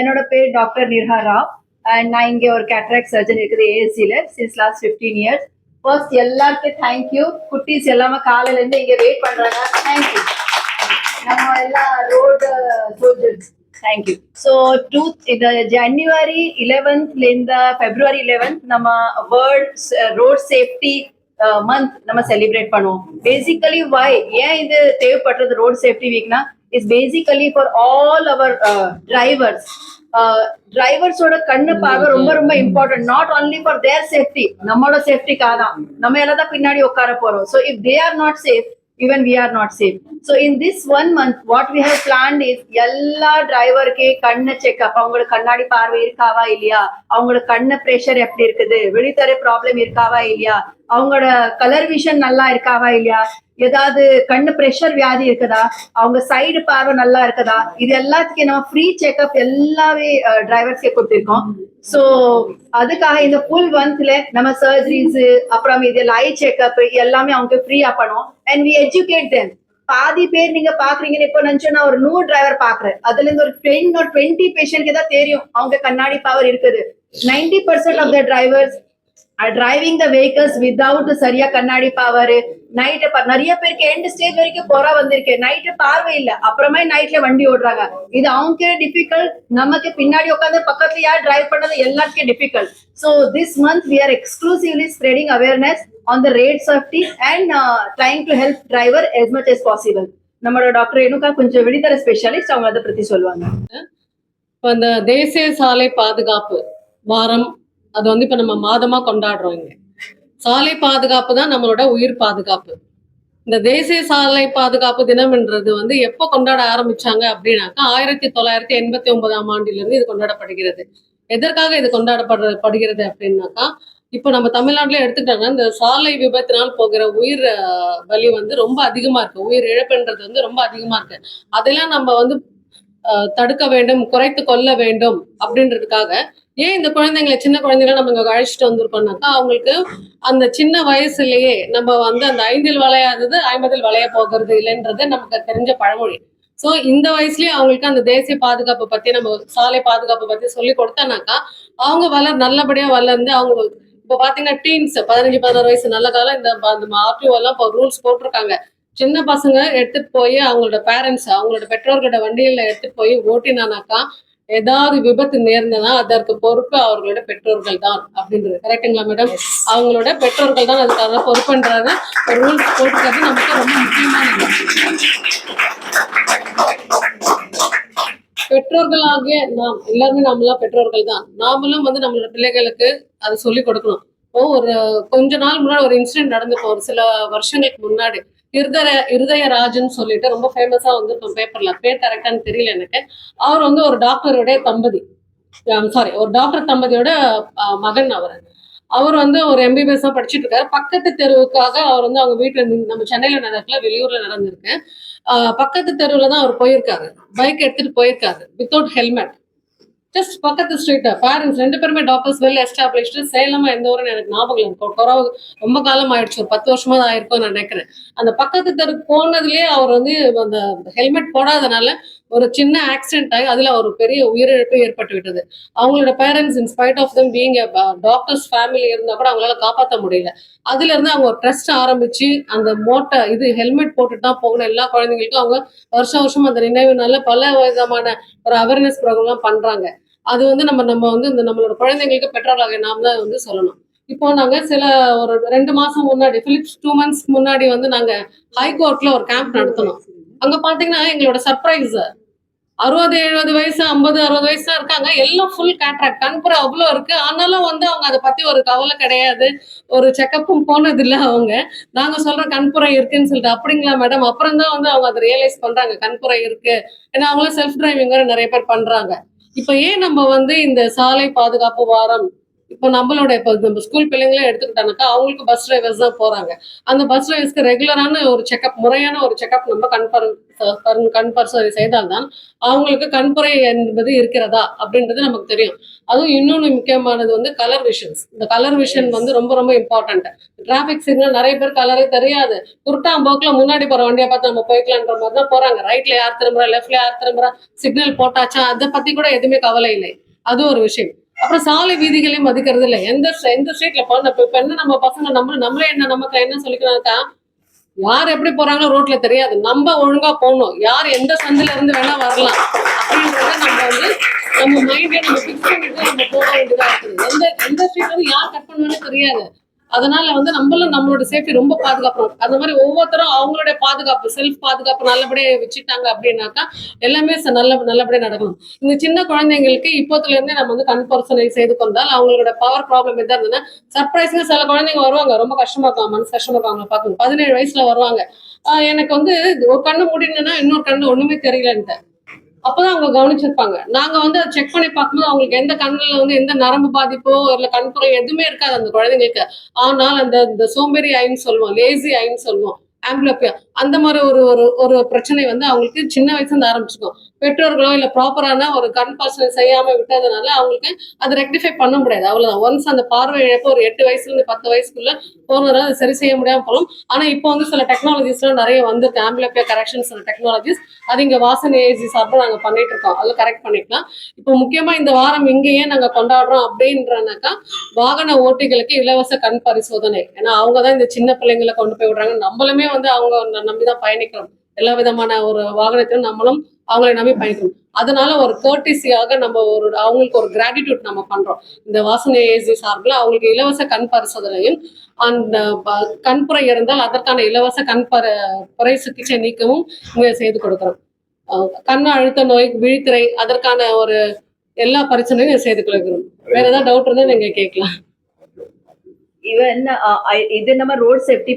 என்னோட பேர் doctor நிர்ஹா Rao. And நான் இங்கே ஒரு கேட்ராக்ட் சர்ஜன் இருக்குது ஏஎஸ்சியில் since last fifteen years first எல்லாருக்கும் தேங்க்யூ குட்டீஸ் எல்லாமே காலையிலேருந்து இங்கே வெயிட் பண்றாங்க. தேங்க்யூ நம்ம எல்லாம் road soldiers thank you so to இந்த ஜனவரி இலவன்த்லேருந்து ஃபெப்ரவரி இலவன்த் நம்ம வேர்ல்ட் ரோட் சேஃப்டி மந்த் நம்ம செலிப்ரேட் பண்ணுவோம். பேசிக்கலி வை ஏன் இது தேவைப்படுறது road safety வீக்னா is basically for all our drivers டிரைவர்ஸோட கண்ணு பார்வை ரொம்ப ரொம்ப important not only for their safety நம்மளோட சேஃப்டிக்காக தான் நம்ம எல்லாம் தான் பின்னாடி உட்கார போறோம். So if they are not safe even we are not safe. So in this one month what we have planned is எல்லா டிரைவருக்கு கண்ணு செக்அப் அவங்களுக்கு கண்ணாடி பார்வை இருக்காவா இல்லையா? அவங்களோட கண்ணு பிரஷர் எப்படி இருக்குது? வெளித்தர ப்ராப்ளம் இருக்காவா இல்லையா? அவங்களோட கலர் விஷன் நல்லா இருக்காவா இல்லையா? ஏதாவது கண்ணு பிரஷர் வியாதி இருக்குதா? அவங்க சைடு பார்வை நல்லா இருக்குதா? இது எல்லாத்துக்கும் நம்ம ஃப்ரீ செக்அப் எல்லாமே டிரைவர்ஸ்க்கே கொடுத்திருக்கோம். சோ அதுக்காக இந்த ஃபுல் மந்த்ல நம்ம சர்ஜரிஸ் அப்புறம் இது ஐ செக்அப் எல்லாமே அவங்க ஃப்ரீயா பண்ணுவோம். அண்ட் வி எஜுகேட் தெம் பாதி பேர் நீங்க பாக்குறீங்கன்னு இப்போ நினைச்சு நான் ஒரு நூறு டிரைவர் பாக்குறேன். அதுல இருந்து ஒரு டென் ஒரு டுவெண்ட்டி பேஷண்ட்க்கு தான் தெரியும். அவங்க கண்ணாடி பவர் இருக்குது. Ninety percent of the drivers driving the vehicles without சரியா கண்ணாடி பவர் நைட்டு நிறைய பேருக்கு எண்ட் ஸ்டேஜ் வரைக்கும் புறா வந்திருக்கு. நைட்டு பார்வை இல்ல. அப்புறமே நைட்ல வண்டி ஓடுறாங்க. இது அவங்க டிஃபிகல்ட் நமக்கு பின்னாடி உட்காந்து பக்கத்துல யார் டிரைவ் பண்ணது எல்லாத்துக்கும் difficult so this month we are exclusively spreading awareness on the road safety and trying to help driver as much as possible நம்மளோட டாக்டர் ரேணுகா கொஞ்சம் வெளித்தர ஸ்பெஷலிஸ்ட் அவங்க அதை பத்தி சொல்லுவாங்க. இப்போ அந்த தேசிய சாலை பாதுகாப்பு வாரம் அது வந்து இப்போ நம்ம மாதமா கொண்டாடுறோம் இங்க. சாலை பாதுகாப்பு தான் நம்மளோட உயிர் பாதுகாப்பு. இந்த தேசிய சாலை பாதுகாப்பு தினம்ன்றது வந்து எப்போ கொண்டாட ஆரம்பிச்சாங்க அப்படின்னாக்கா ஆயிரத்தி தொள்ளாயிரத்தி எண்பத்தி ஒன்பதாம் ஆண்டிலிருந்து இது கொண்டாடப்படுகிறது. எதற்காக இது கொண்டாடப்படுற படுகிறது அப்படின்னாக்கா இப்போ நம்ம தமிழ்நாட்டில் எடுத்துக்கிட்டாங்கன்னா இந்த சாலை விபத்தினால் போகிற உயிர் வலி பலி வந்து ரொம்ப அதிகமா இருக்கு. உயிர் இழப்புன்றது வந்து ரொம்ப அதிகமா இருக்கு. அதெல்லாம் நம்ம வந்து தடுக்க வேண்டும் குறைத்து கொள்ள வேண்டும் அப்படின்றதுக்காக ஏன் இந்த குழந்தைங்களை சின்ன குழந்தைகளை நம்ம இங்கே அழைச்சிட்டு வந்திருக்கோம்னாக்கா அவங்களுக்கு அந்த சின்ன வயசுலயே நம்ம வந்து அந்த ஐந்தில் வளையாதது ஐம்பதில் வளைய போகிறது இல்லைன்றது நமக்கு தெரிஞ்ச பழமொழி. சோ இந்த வயசுலயே அவங்களுக்கு அந்த தேசிய பாதுகாப்பு பத்தி நம்ம சாலை பாதுகாப்பு பத்தி சொல்லி கொடுத்தோம்னாக்கா அவங்க வளர் நல்லபடியா வளர்ந்து அவங்க இப்போ பாத்தீங்கன்னா டீன்ஸ் பதினஞ்சு பதினாறு வயசு நல்ல காலம் இந்த ஆர்டிஓ எல்லாம் இப்போ ரூல்ஸ் போட்டிருக்காங்க. சின்ன பசங்க எடுத்துட்டு போய் அவங்களோட பேரண்ட்ஸ் அவங்களோட பெற்றோர்களோட வண்டியில எடுத்துட்டு போய் ஓட்டினானாக்கா ஏதாவது விபத்து நேர்ந்ததா அதற்கு பொறுப்பு அவர்களோட பெற்றோர்கள் தான் அப்படின்றது. கரெக்டுங்களா மேடம் அவங்களோட பெற்றோர்கள் தான் அதுக்காக பொறுப்புன்றத ரூல்ஸ் போட்டுக்கிறது நமக்கு ரொம்ப முக்கியமானது பெற்றோர்களாகிய நாம் எல்லாருமே நாமெல்லாம் பெற்றோர்கள் தான். நாமளும் வந்து நம்மளோட பிள்ளைகளுக்கு அதை சொல்லி கொடுக்கணும். இப்போ ஒரு கொஞ்ச நாள் முன்னாடி ஒரு இன்சிடென்ட் நடந்திருக்கும் ஒரு சில வருஷங்களுக்கு முன்னாடி இருதய இருதயராஜன் சொல்லிட்டு ரொம்ப ஃபேமஸா வந்திருக்கும் பேப்பர்ல பேர் கரெக்டான்னு தெரியல எனக்கு. அவர் வந்து ஒரு டாக்டருடைய தம்பதி. சாரி ஒரு டாக்டர் தம்பதியோட மகன் அவர். அவர் வந்து ஒரு எம்பிபிஎஸ் தான் படிச்சுட்டு இருக்காரு. பக்கத்து தெருவுக்காக அவர் வந்து அவங்க வீட்டுல நம்ம சென்னையில நடக்கல வெளியூர்ல நடந்திருக்கு. பக்கத்து தெருவுல தான் அவர் போயிருக்காரு. பைக் எடுத்துட்டு போயிருக்காரு வித்தவுட் ஹெல்மெட் ஜஸ்ட் பக்கத்து ஸ்ட்ரீட் பேரண்ட்ஸ் ரெண்டு பேருமே டாக்டர்ஸ் வெல் எஸ்டாப்ளிஷ்டு சேலமா எந்த ஊருன்னு எனக்கு ஞாபகம் இல்லை. குறவு ரொம்ப காலம் ஆயிடுச்சு ஒரு பத்து வருஷமா தான் ஆயிருக்கும் நான் நினைக்கிறேன். அந்த பக்கத்து தெருக்கு போனதுலயே அவர் வந்து அந்த ஹெல்மெட் போடாதனால ஒரு சின்ன ஆக்சிடென்ட் ஆகி அதுல ஒரு பெரிய உயிரிழப்பு ஏற்பட்டு விட்டது அவங்களோட parents in spite of them being doctors family இருந்தா கூட அவங்களால காப்பாற்ற முடியல. அதுல இருந்து அவங்க ஒரு ட்ரஸ்ட் ஆரம்பிச்சு அந்த மோட்டை இது ஹெல்மெட் போட்டுட்டு தான் போகணும். எல்லா குழந்தைங்களுக்கும் அவங்க வருஷம் வருஷம் அந்த நினைவுனால பல விதமான ஒரு அவேர்னஸ் ப்ரோக்ராம்லாம் பண்றாங்க. அது வந்து நம்ம நம்ம வந்து இந்த நம்மளோட குழந்தைங்களுக்கு பெற்றோர்களாக நாம் தான் வந்து சொல்லணும். இப்போ நாங்க சில ஒரு ரெண்டு மாசம் முன்னாடி பிலிப்ஸ் டூ மந்த்ஸ் முன்னாடி வந்து நாங்க ஹைகோர்ட்ல ஒரு கேம்ப் நடத்தணும் அங்க பாத்தீங்கன்னா எங்களோட சர்ப்ரைஸ் அறுபது எழுபது வயசு ஐம்பது அறுபது வயசா இருக்காங்க. எல்லாம் ஃபுல் கான்ட்ராக்ட் கண்புறம் அவ்வளோ இருக்கு. ஆனாலும் வந்து அவங்க அதை பத்தி ஒரு கவலை கிடையாது. ஒரு செக்கப்பும் போனதில்லை அவங்க. நாங்க சொல்ற கண்புறம் இருக்குன்னு சொல்லிட்டு. அப்படிங்களா மேடம் அப்புறம் தான் வந்து அவங்க அதை ரியலைஸ் பண்றாங்க. கண்புறம் இருக்கு. ஏன்னா அவங்களும் செல்ஃப் டிரைவிங் வேற நிறைய பேர் பண்றாங்க. இப்ப ஏன் நம்ம வந்து இந்த சாலை பாதுகாப்பு வாரம் இப்போ நம்மளோட இப்போ நம்ம ஸ்கூல் பிள்ளைங்களே எடுத்துக்கிட்டானாக்கா அவங்களுக்கு பஸ் டிரைவர்ஸ் தான் போறாங்க. அந்த பஸ் டிரைவர்ஸ்க்கு ரெகுலரான ஒரு செக்அப் முறையான ஒரு செக்அப் நம்ம கண்பர் கண் பரிசோதனை செய்தால்தான் அவங்களுக்கு கண்புரை என்பது இருக்கிறதா அப்படின்றது நமக்கு தெரியும். அதுவும் இன்னொன்று முக்கியமானது வந்து கலர் விஷன்ஸ் இந்த கலர் விஷன் வந்து ரொம்ப ரொம்ப இம்பார்ட்டன்ட் டிராஃபிக் சிக்னல் நிறைய பேர் கலரே தெரியாது. குருட்டாம்போக்குல முன்னாடி போற வண்டியை பார்த்து நம்ம போய்க்கலான்ற மாதிரி தான் போறாங்க. ரைட்ல யார் திரும்புறா லெஃப்ட்ல யார் திரும்புறா சிக்னல் போட்டாச்சா அதை பத்தி கூட எதுவுமே கவலை இல்லை. அது ஒரு விஷயம். அப்புறம் சாலை வீதிகளையும் மதிக்கிறது இல்லை. எந்த எந்த ஸ்ட்ரீட்ல போன இப்போ என்ன நம்ம பசங்க நம்ம நம்மளே என்ன நமக்கு என்ன சொல்லிக்கிறாக்கா யார் எப்படி போறாங்களோ ரோட்ல தெரியாது. நம்ம ஒழுங்கா போகணும். யார் எந்த சந்தில இருந்து வேணா வரலாம். அப்படின்றத நம்ம வந்து நம்ம மைண்டே நம்ம ஃபிக்ஸ் பண்ணிட்டு நம்ம போக வேண்டியதா இருக்குது. எந்த எந்த ஸ்ட்ரீட் வந்து யார் கட் பண்ணுவானே தெரியாது. அதனால வந்து நம்மளும் நம்மளோட சேஃப்டி ரொம்ப பாதுகாப்போம் அந்த மாதிரி ஒவ்வொருத்தரும் அவங்களுடைய பாதுகாப்பு செல்ஃப் பாதுகாப்பு நல்லபடியே வச்சுட்டாங்க அப்படின்னாக்கா எல்லாமே ச- நல்ல நல்லபடியாக நடக்கணும். இந்த சின்ன குழந்தைங்களுக்கு இப்போத்துல இருந்தே நம்ம வந்து கண் பரிசோதனை செய்து கொண்டால் அவங்களோட பவர் ப்ராப்ளம் எதா இருந்ததுன்னா சர்ப்ரைஸிங்க சில குழந்தைங்க வருவாங்க. ரொம்ப கஷ்டமா இருக்கும் மனசு கஷ்டமா இருக்கும் அவங்களை பார்க்கணும். பதினேழு வயசுல வருவாங்க. எனக்கு வந்து ஒரு கண்ணு முடினா இன்னொரு கண்ணு ஒண்ணுமே தெரியலன்ட்டு அப்பதான் அவங்க கவனிச்சிருப்பாங்க. நாங்க வந்து அதை செக் பண்ணி பார்க்கும்போது அவங்களுக்கு எந்த கண்ணுல வந்து எந்த நரம்பு பாதிப்போ இல்ல கண்புறை எதுவுமே இருக்காது அந்த குழந்தைங்களுக்கு. ஆனால் அந்த இந்த சோம்பேறி ஐன்னு சொல்லுவோம் லேசி ஐன்னு சொல்லுவோம் ஆம்பிளோபியா அந்த மாதிரி ஒரு ஒரு ஒரு பிரச்சனை வந்து அவங்களுக்கு சின்ன வயசுல இருந்து ஆரம்பிச்சிருக்கும். பெற்றோர்களோ இல்ல ப்ராப்பரான ஒரு கண் பரிசோதனை செய்யாம விட்டதுனால அவங்களுக்கு அதை ரெக்டிஃபை பண்ண முடியாது. அவ்வளவுதான். ஒன்ஸ் அந்த பார்வை இழப்பு ஒரு எட்டு வயசுல இருந்து பத்து வயசுக்குள்ள போனதுனால அதை சரி செய்ய முடியாம போகலாம் ஆனா இப்போ வந்து சில டெக்னாலஜிஸ்லாம் நிறைய வந்திருக்கு. ஆம்பிளோப்பியா கரெக்ஷன் சில டெக்னாலஜிஸ் அது இங்க வாசனை ஏஜி சார்பாக நாங்க பண்ணிட்டு இருக்கோம். அதில் கரெக்ட் பண்ணிக்கலாம். இப்போ முக்கியமா இந்த வாரம் இங்கேயே நாங்க கொண்டாடுறோம் அப்படின்றனாக்கா வாகன ஓட்டிகளுக்கு இலவச கண் பரிசோதனை. ஏன்னா அவங்க தான் இந்த சின்ன பிள்ளைங்களை கொண்டு போய் விடுறாங்க. நம்மளுமே வந்து அவங்க நம்பி தான் பயணிக்கணும் எல்லா விதமான ஒரு வாகனத்திலும் நம்மளும் அவங்களை நம்பி பயணிக்கணும் அதனால ஒரு கேர்டிஸியாக நம்ம ஒரு அவங்களுக்கு ஒரு கிராட்டிடியூட் நம்ம பண்றோம். இந்த வாசனை ஏசி சார்பில் அவங்களுக்கு இலவச கண் பரிசோதனையும் அந்த கண்புரை இருந்தால் அதற்கான இலவச கண் பர புரை சிகிச்சை நீக்கமும் செய்து கொடுக்குறோம். கண் அழுத்த நோய் விழித்திரை அதற்கான ஒரு எல்லா பிரச்சனையும் செய்து கொடுக்குறோம் வேற ஏதாவது டவுட் இருந்தால் நீங்க கேட்கலாம். ஈவன் இது நம்ம ரோட் சேஃப்டி